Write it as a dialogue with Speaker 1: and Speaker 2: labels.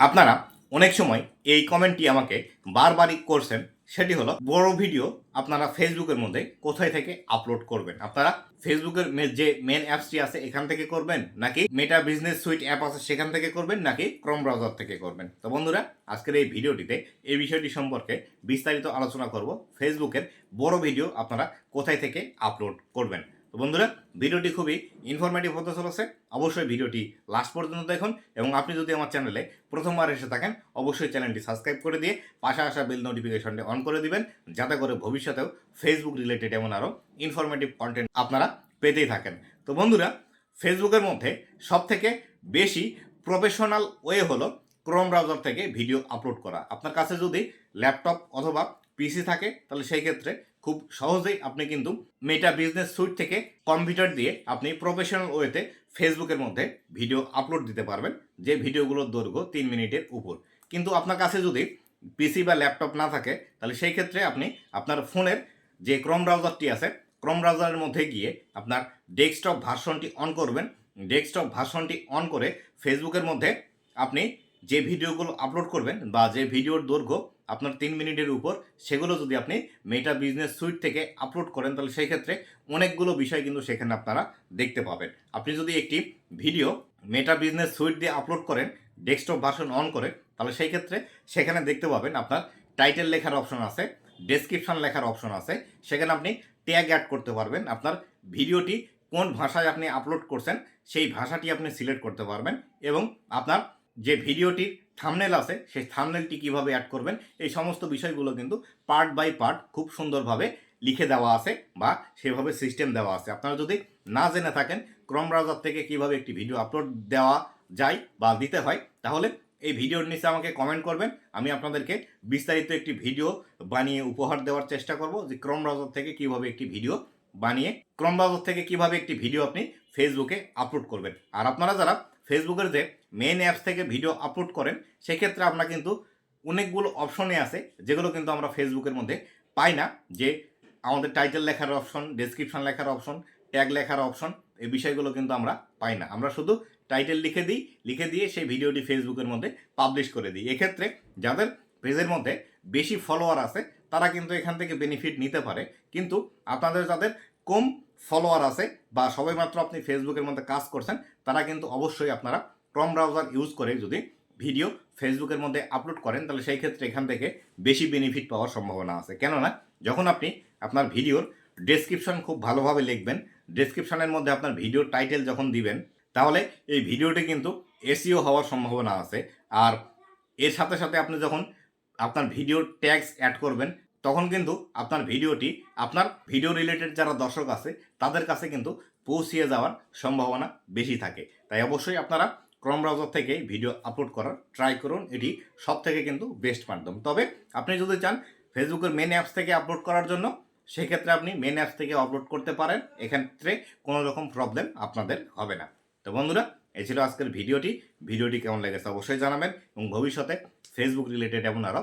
Speaker 1: আপনারা অনেক সময় এই কমেন্টটি আমাকে বারবারই করছেন, সেটি হলো বড় ভিডিও আপনারা ফেসবুকের মধ্যে কোথায় থেকে আপলোড করবেন? আপনারা ফেসবুকের যে মেন অ্যাপসটি আছে, এখান থেকে করবেন? নাকি মেটা বিজনেস সুইট অ্যাপ আছে, সেখান থেকে করবেন? নাকি ক্রম ব্রাউজার থেকে করবেন? তো বন্ধুরা, আজকের এই ভিডিওটিতে এই বিষয়টি সম্পর্কে বিস্তারিত আলোচনা করব। ফেসবুকের বড় ভিডিও আপনারা কোথায় থেকে আপলোড করবেন? তো বন্ধুরা, ভিডিওটি খুবই ইনফরমেটিভ হতে চলেছে। অবশ্যই ভিডিওটি লাস্ট পর্যন্ত দেখুন এবং আপনি যদি আমার চ্যানেলে প্রথমবার এসে থাকেন, অবশ্যই চ্যানেলটি সাবস্ক্রাইব করে দিয়ে পাশে আসা বেল নোটিফিকেশনটি অন করে দিবেন, যাতে করে ভবিষ্যতেও ফেসবুক রিলেটেড এমন আরও ইনফরমেটিভ কন্টেন্ট আপনারা পেতেই থাকেন। তো বন্ধুরা ফেসবুকের মধ্যে সবথেকে বেশি প্রফেশনাল ওয়ে হলো ক্রোম ব্রাউজার থেকে ভিডিও আপলোড করা। আপনার কাছে যদি ল্যাপটপ অথবা পিসি থাকে, তাহলে সেই ক্ষেত্রে খুব সহজেই আপনি কিন্তু মেটা বিজনেস সুইট থেকে কম্পিউটার দিয়ে আপনি প্রফেশনাল ওয়েতে ফেসবুকের মধ্যে ভিডিও আপলোড দিতে পারবেন। যে ভিডিওগুলোর দৈর্ঘ্য তিন মিনিটের উপর। কিন্তু আপনার কাছে যদি পিসি বা ল্যাপটপ না থাকে, তাহলে সেই ক্ষেত্রে আপনি আপনার ফোনের যে ক্রম ব্রাউজারটি আছে ক্রম ব্রাউজারের মধ্যে গিয়ে আপনার ডেস্কটপ ভার্সনটি অন করবেন। ডেস্কটপ ভার্সনটি অন করে ফেসবুকের মধ্যে আপনি যে ভিডিওগুলো আপলোড করবেন বা যে ভিডিওর দৈর্ঘ্য আপনার তিন মিনিটের উপর সেগুলো যদি আপনি মেটা বিজনেস সুইট থেকে আপলোড করেন, তাহলে সেই ক্ষেত্রে অনেকগুলো বিষয় কিন্তু সেখানে আপনারা দেখতে পাবেন। আপনি যদি একটি ভিডিও মেটা বিজনেস সুইট দিয়ে আপলোড করেন ডেস্কটপ ভার্সন অন করে, তাহলে সেই ক্ষেত্রে সেখানে দেখতে পাবেন আপনার টাইটেল লেখার অপশন আছে ডেসক্রিপশন লেখার অপশন আছে। সেখানে আপনি ট্যাগ অ্যাড করতে পারবেন। আপনার ভিডিওটি কোন ভাষায় আপনি আপলোড করছেন, সেই ভাষাটি আপনি সিলেক্ট করতে পারবেন এবং আপনার যে ভিডিওটির থামনেল আছে, সেই থামনেলটি কীভাবে অ্যাড করবেন, এই সমস্ত বিষয়গুলো কিন্তু পার্ট বাই পার্ট খুব সুন্দরভাবে লিখে দেওয়া আছে বা সেভাবে সিস্টেম দেওয়া আছে। আপনারা যদি না জেনে থাকেন, ক্রম ব্রাউজার থেকে কীভাবে একটি ভিডিও আপলোড দেওয়া যায় বা দিতে হয়, তাহলে এই ভিডিওর নিচে আমাকে কমেন্ট করবেন, আমি আপনাদেরকে বিস্তারিত একটি ভিডিও বানিয়ে উপহার দেওয়ার চেষ্টা করব যে ক্রম ব্রাউজার থেকে কীভাবে একটি ভিডিও বানিয়ে, ক্রম ব্রাউজার থেকে কীভাবে একটি ভিডিও আপনি ফেসবুকে আপলোড করবেন। আর আপনারা যারা ফেসবুকের যে মেন অ্যাপস থেকে ভিডিও আপলোড করেন, সেক্ষেত্রে আপনার কিন্তু অনেকগুলো অপশনে আছে, যেগুলো কিন্তু আমরা ফেসবুকের মধ্যে পাই না। যে আমাদের টাইটেল লেখার অপশন ডেসক্রিপশন লেখার অপশন ট্যাগ লেখার অপশন এই বিষয়গুলো কিন্তু আমরা পাই না। আমরা শুধু টাইটেল লিখে দিই, লিখে দিয়ে সেই ভিডিওটি ফেসবুকের মধ্যে পাবলিশ করে দিই। এক্ষেত্রে যাদের পেজের মধ্যে বেশি ফলোয়ার আছে, তারা কিন্তু এখান থেকে বেনিফিট নিতে পারে। কিন্তু আপনাদের যাদের কম ফলোয়ার আছে বা সবেমাত্র আপনি ফেসবুকের মধ্যে কাজ করছেন, তারা কিন্তু অবশ্যই আপনারা ক্রম ব্রাউজার ইউজ করে যদি ভিডিও ফেসবুকের মধ্যে আপলোড করেন, তাহলে সেই ক্ষেত্রে এখান থেকে বেশি বেনিফিট পাওয়ার সম্ভাবনা আছে। কেননা, যখন আপনি আপনার ভিডিওর ডেসক্রিপশন খুব ভালোভাবে লিখবেন ডেসক্রিপশনের মধ্যে আপনার ভিডিওর টাইটেল যখন দিবেন, তাহলে এই ভিডিওটি কিন্তু এসিও হওয়ার সম্ভাবনা আছে। আর এর সাথে সাথে আপনি যখন আপনার ভিডিওর ট্যাগস অ্যাড করবেন তখন কিন্তু আপনার ভিডিওটি, আপনার ভিডিও রিলেটেড যারা দর্শক আছে, তাদের কাছে কিন্তু পৌঁছিয়ে যাওয়ার সম্ভাবনা বেশি থাকে। তাই অবশ্যই আপনারা ক্রম ব্রাউজার থেকে ভিডিও আপলোড করার ট্রাই করুন। এটি সব থেকে কিন্তু বেস্ট মাধ্যম। তবে আপনি যদি চান ফেসবুকের মেন অ্যাপস থেকে আপলোড করার জন্য, সেক্ষেত্রে আপনি মেন অ্যাপস থেকে আপলোড করতে পারেন। এক্ষেত্রে কোনো রকম প্রবলেম আপনাদের হবে না। তো বন্ধুরা, এই ছিল আজকের ভিডিওটি। ভিডিওটি কেমন লেগেছে অবশ্যই জানাবেন এবং ভবিষ্যতে ফেসবুক রিলেটেড এমন আরও